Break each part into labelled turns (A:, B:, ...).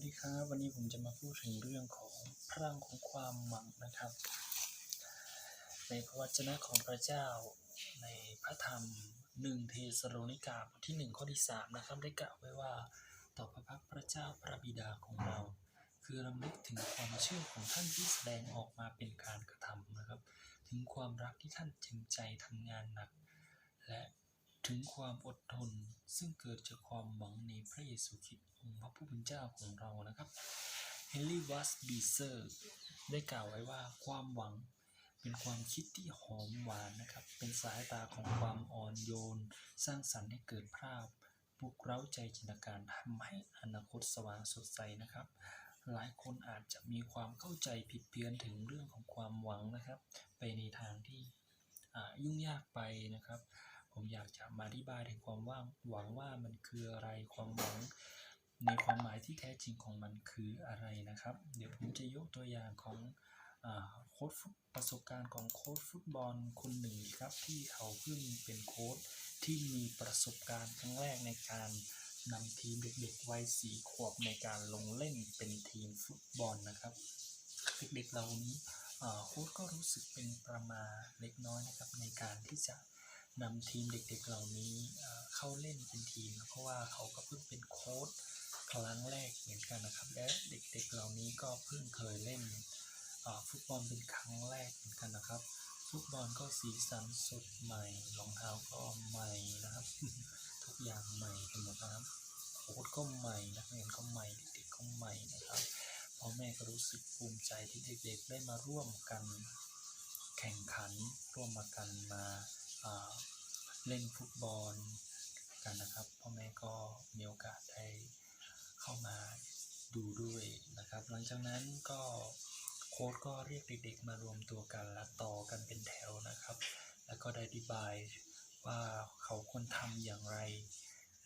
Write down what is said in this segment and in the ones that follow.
A: วัสดีครับ วันนี้ผมจะมาพูดถึงเรื่องของพลังของความหวังนะครับ ในพระวจนะของพระเจ้าในพระธรรมหนึ่งเทสโลนิกาบทที่หนึ่งข้อที่สามนะครับได้กล่าวไว้ว่าต่อพระพักตร์พระเจ้าพระบิดาของเรา คือรำลึกถึงความเชื่อของท่านที่แสดงออกมาเป็นการกระทำนะครับ ถึงความรักที่ท่านจริงใจทำงานหนัก และ ถึงความอดทนซึ่งเกิดจากความหวังในพระเยซูคริสต์องค์พระผู้เป็นเจ้าของเรานะครับเฮนรี่วัสบีเซอร์ได้กล่าวไว้ว่าความหวังเป็นความคิดที่หอมหวานนะครับ เป็นสายตาของความอ่อนโยน สร้างสรรค์ให้เกิดภาพปลุกเร้าใจจินตนาการทำให้อนาคตสว่างสดใสนะครับ หลายคนอาจจะมีความเข้าใจผิดเพี้ยนถึงเรื่องของความหวังนะครับ ไปในทางที่ยุ่งยากไปนะครับ ผมอยากจะมาอธิบายถึงความว่างหวังว่ามันคืออะไรความหวัง ในความหมายที่แท้จริงของมันคืออะไรนะครับ เดี๋ยวผมจะยกตัวอย่างของอาโค้ชฟุตประสบการณ์ของโค้ชฟุตบอลคนหนึ่งครับที่เขาเพิ่งเป็นโค้ชที่มีประสบการณ์ครั้งแรกในการนำทีมเด็กๆวัยสี่ขวบในการลงเล่นเป็นทีมฟุตบอลนะครับ เด็กๆเหล่านี้โค้ชก็รู้สึกเป็นประมาเล็กน้อยนะครับในการที่จะ นำทีมเด็กๆเหล่านี้เข้าเล่นเป็นทีม เพราะว่าเขาก็เพิ่งเป็นโค้ชครั้งแรกเหมือนกันนะครับ และเด็กๆเหล่านี้ก็เพิ่งเคยเล่นฟุตบอลเป็นครั้งแรกเหมือนกันนะครับ ฟุตบอลก็สีสันสดใหม่รองเท้าก็ใหม่นะครับ ทุกอย่างใหม่ไปหมดนะครับโค้ชก็ใหม่นักเรียนก็ใหม่เด็กๆก็ใหม่นะครับพ่อแม่ก็รู้สึกภูมิใจที่เด็กๆได้มาร่วมกัน แข่งขันร่วมมากันมา เล่นฟุตบอลกันนะครับพ่อแม่ก็มีโอกาสได้เข้ามาดูด้วยนะครับ หลังจากนั้นก็โค้ชก็เรียกเด็กๆมารวมตัวกันและต่อกันเป็นแถวนะครับ แล้วก็ได้อธิบายว่าเขาควรทำอย่างไร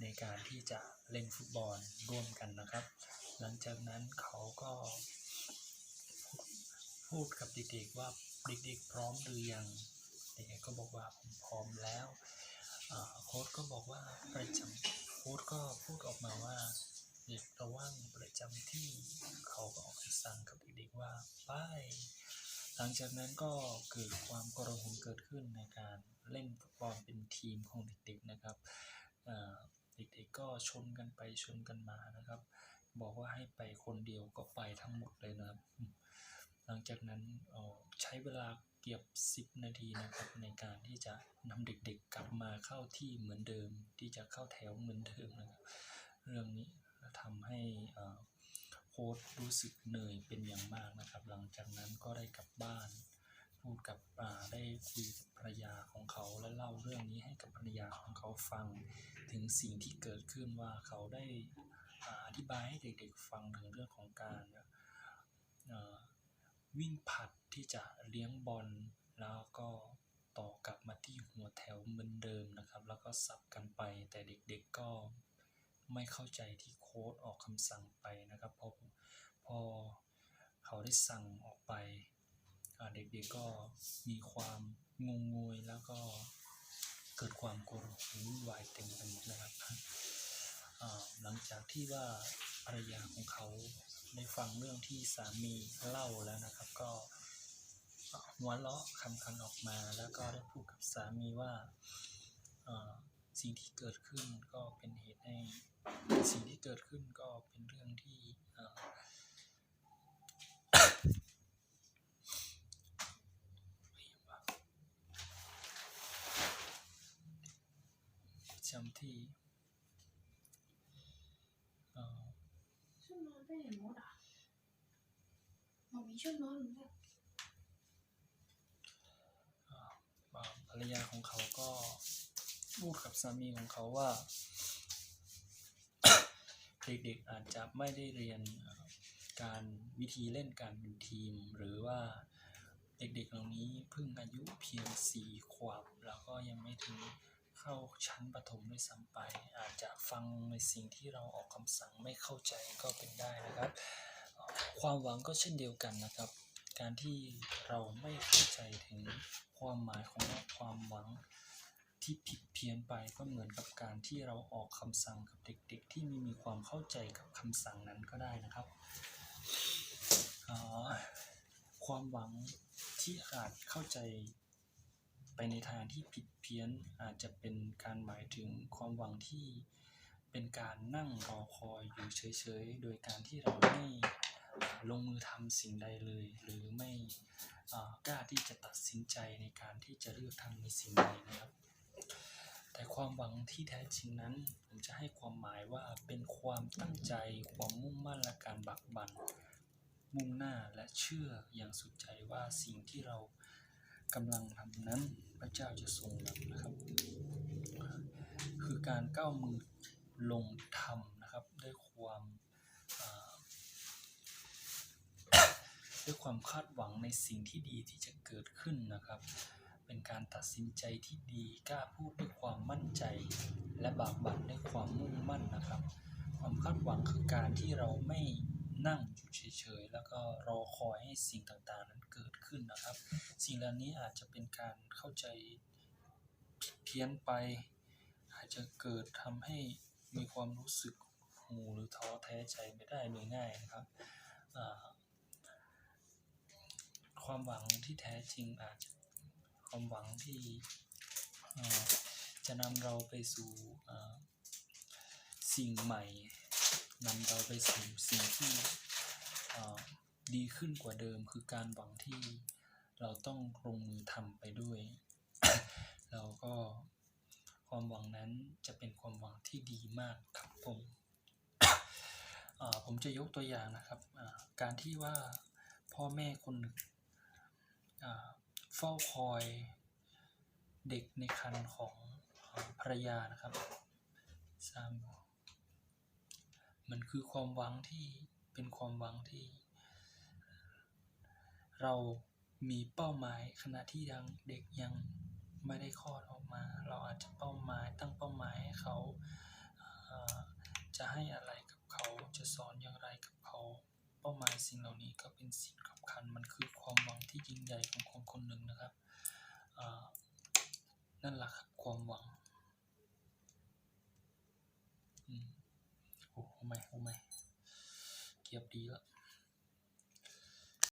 A: ในการที่จะเล่นฟุตบอลร่วมกันนะครับ หลังจากนั้นเขาก็ พูดกับเด็กๆว่าเด็กๆพร้อมหรือยัง เด็กๆก็บอกว่าผมพร้อมแล้วโค้ชก็บอกว่าประจำโค้ชก็พูดออกมาว่าเด็กระว่างประจำที่เขาก็ออกสั่งกับเด็กๆว่าไปหลังจากนั้นก็เกิดความกระหนเกิดขึ้นในการเล่นฟุตบอลเป็นทีมของเด็กๆนะครับเด็กๆก็ชนกันไปชนกันมานะครับ บอกว่าให้ไปคนเดียวก็ไปทั้งหมดเลยนะครับ หลังจากนั้นออใช้เวลาเกือบ 10 นาทีนะครับในการที่จะนำเด็กๆกลับมาเข้าที่เหมือนเดิม ที่จะเข้าแถวเหมือนเดิมนะครับเรื่องนี้ทำให้โค้ชรู้สึกเหนื่อยเป็นอย่างมากนะครับ หลังจากนั้นก็ได้กลับบ้านพูดกับอ่าได้คุยกับภรรยาของเขาและเล่าเรื่องนี้ให้กับภรรยาของเขาฟัง ถึงสิ่งที่เกิดขึ้นว่าเขาได้อธิบายให้เด็กๆฟังถึงเรื่องของการ วิ่งผลัดที่จะเลี้ยงบอลแล้วก็ต่อกลับมาที่หัวแถวเหมือนเดิมนะครับ แล้วก็สับกันไปแต่เด็กๆก็ไม่เข้าใจที่โค้ดออกคำสั่งไปนะครับพอพอเขาได้สั่งออกไปเด็กๆก็มีความงงงวยแล้วก็เกิดความโกรธวุ่นวายเต็มไปหมดนะครับหลังจากที่ว่าภรรยาของเขาได้ ฟังเรื่องที่สามีเล่าแล้วนะครับ ก็หัวเราะคำคันออกมาแล้วก็ได้พูดกับสามีว่าอ่าสิ่งที่เกิดขึ้นก็เป็นเหตุให้สิ่งที่เกิดขึ้นก็เป็นเรื่องที่อ่าจำที่เอ่อ
B: ชุด นอนไปไหนหมดอะหมอมีชุดนอนหรือเปล่า
A: อ่าอ่าภรรยาของเขาก็พูดกับสามีของเขาว่า เด็กๆอาจจะไม่ได้เรียนการวิธีเล่นการเป็นทีม หรือว่าเด็กๆเหล่านี้เพิ่งอายุเพียงสี่ขวบ แล้วก็ยังไม่ถึงเข้าชั้นประถมด้วยซ้ำไป อาจจะฟังในสิ่งที่เราออกคำสั่งไม่เข้าใจก็เป็นได้นะครับ ความหวังก็เช่นเดียวกันนะครับ การที่เราไม่เข้าใจถึงความหมายของความหวังที่ผิดเพี้ยนไปก็เหมือนกับการที่เราออกคำสั่งกับเด็ก ๆ ที่ไม่มีความเข้าใจกับคำสั่งนั้นก็ได้นะครับออความหวังที่อาจเข้าใจไปในทางที่ผิดเพี้ยนอาจจะเป็นการหมายถึงความหวังที่เป็นการนั่งรอคอยอยู่เฉยๆ โดยการที่เราไม่ ลงมือทำสิ่งใดเลย หรือไม่กล้าที่จะตัดสินใจในการที่จะเลือกทำในสิ่งใดนะครับ แต่ความหวังที่แท้จริงนั้น ผมจะให้ความหมายว่าเป็นความตั้งใจ ความมุ่งมั่นและการบักบันมุ่งหน้าและเชื่ออย่างสุดใจว่าสิ่งที่เรากำลังทำนั้นพระเจ้าจะทรงนำนะครับ คือการก้าวมือลงทำนะครับด้วยความ ด้วยความคาดหวังในสิ่งที่ดีที่จะเกิดขึ้นนะครับ เป็นการตัดสินใจที่ดีกล้าพูดด้วยความมั่นใจ และบากบั่นด้วยความมุ่งมั่นนะครับ ความคาดหวังคือการที่เราไม่นั่งอยู่เฉยๆ แล้วก็รอคอยให้สิ่งต่างๆ นั้นเกิดขึ้นนะครับ สิ่งเหล่านี้อาจจะเป็นการเข้าใจเพี้ยนไป อาจจะเกิดทำให้มีความรู้สึกหูหรือท้อแท้ใจไม่ได้โดยง่ายนะครับอ่า ความหวังที่แท้จริงอาจจะความหวังที่อ่อจะนำเราไปสู่อ่อสิ่งใหม่นำเราไปสู่สิ่งที่อ่อดีขึ้นกว่าเดิม คือการหวังที่เราต้องลงมือทำไปด้วย เราก็ความหวังนั้นจะเป็นความหวังที่ดีมากครับผมอ่าผมจะยกตัวอย่างนะครับการที่ว่าพ่อแม่คนหนึ่ง เฝ้าคอยเด็กในครรภ์ของภรรยานะครับทราบไหมมันคือความหวังที่เป็นความหวังที่ เรามีเป้าหมายขณะที่ยังเด็กยังไม่ได้คลอดออกมา เราอาจจะเป้าหมายตั้งเป้าหมายให้เขาจะให้อะไรกับเขาจะสอนอย่างไรกับเขา เป้าหมายสิ่งเหล่านี้ก็เป็นสิ่งสำคัญมันคือความหวังที่ ใจของคนคนหนึ่งนะครับนั่นแหละครับความหวังอืมโอ้โหไม่โอ้ไม่เกียบดีแล้ว